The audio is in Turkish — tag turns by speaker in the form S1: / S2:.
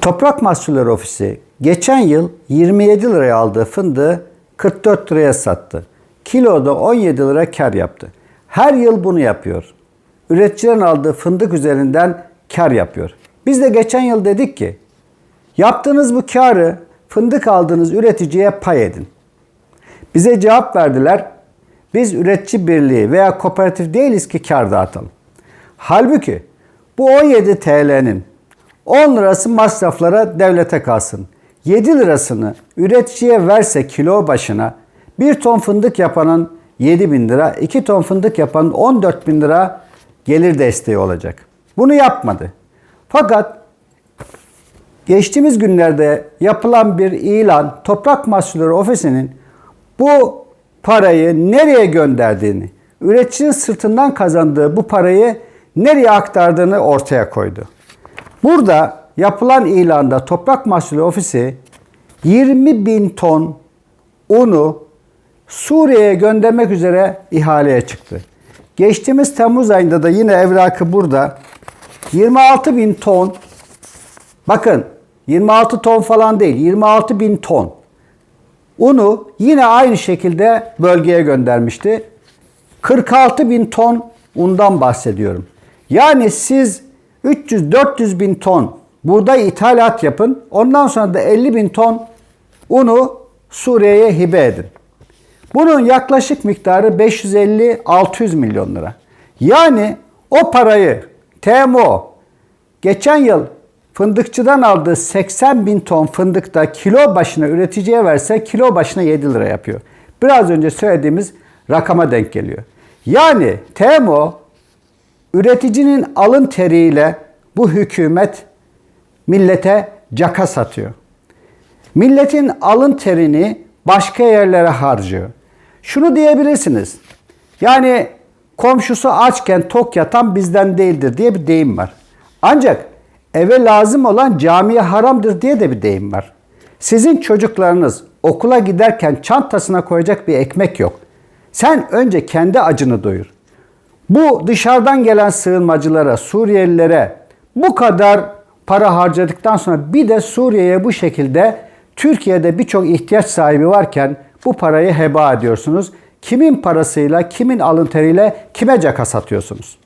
S1: Toprak Mahsulleri Ofisi geçen yıl 27 liraya aldığı fındığı 44 liraya sattı. Kiloda 17 lira kar yaptı. Her yıl bunu yapıyor. Üreticiden aldığı fındık üzerinden kar yapıyor. Biz de geçen yıl dedik ki yaptığınız bu karı fındık aldığınız üreticiye pay edin. Bize cevap verdiler. Biz üretici birliği veya kooperatif değiliz ki kar dağıtalım. Halbuki bu 17 TL'nin 10 lirası masraflara devlete kalsın. 7 lirasını üreticiye verse kilo başına 1 ton fındık yapanın 7 bin lira, 2 ton fındık yapanın 14 bin lira gelir desteği olacak. Bunu yapmadı. Fakat geçtiğimiz günlerde yapılan bir ilan Toprak Mahsulleri Ofisi'nin bu parayı nereye gönderdiğini, üreticinin sırtından kazandığı bu parayı nereye aktardığını ortaya koydu. Burada yapılan ilanda Toprak Mahsulü Ofisi 20 bin ton unu Suriye'ye göndermek üzere ihaleye çıktı. Geçtiğimiz Temmuz ayında da yine evrakı burada 26 bin ton bakın 26 ton falan değil 26 bin ton unu yine aynı şekilde bölgeye göndermişti. 46 bin ton undan bahsediyorum. Yani siz 300-400 bin ton buğday ithalat yapın. Ondan sonra da 50 bin ton unu Suriye'ye hibe edin. Bunun yaklaşık miktarı 550-600 milyon lira. Yani o parayı TMO geçen yıl fındıkçıdan aldığı 80 bin ton fındıkta kilo başına üreticiye verse kilo başına 7 lira yapıyor. Biraz önce söylediğimiz rakama denk geliyor. Yani TMO üreticinin alın teriyle bu hükümet millete caka satıyor. Milletin alın terini başka yerlere harcıyor. Şunu diyebilirsiniz. Yani komşusu açken tok yatan bizden değildir diye bir deyim var. Ancak eve lazım olan camiye haramdır diye de bir deyim var. Sizin çocuklarınız okula giderken çantasına koyacak bir ekmek yok. Sen önce kendi acını doyur. Bu dışarıdan gelen sığınmacılara, Suriyelilere bu kadar para harcadıktan sonra bir de Suriye'ye bu şekilde Türkiye'de birçok ihtiyaç sahibi varken bu parayı heba ediyorsunuz. Kimin parasıyla, kimin alın teriyle kime caka satıyorsunuz?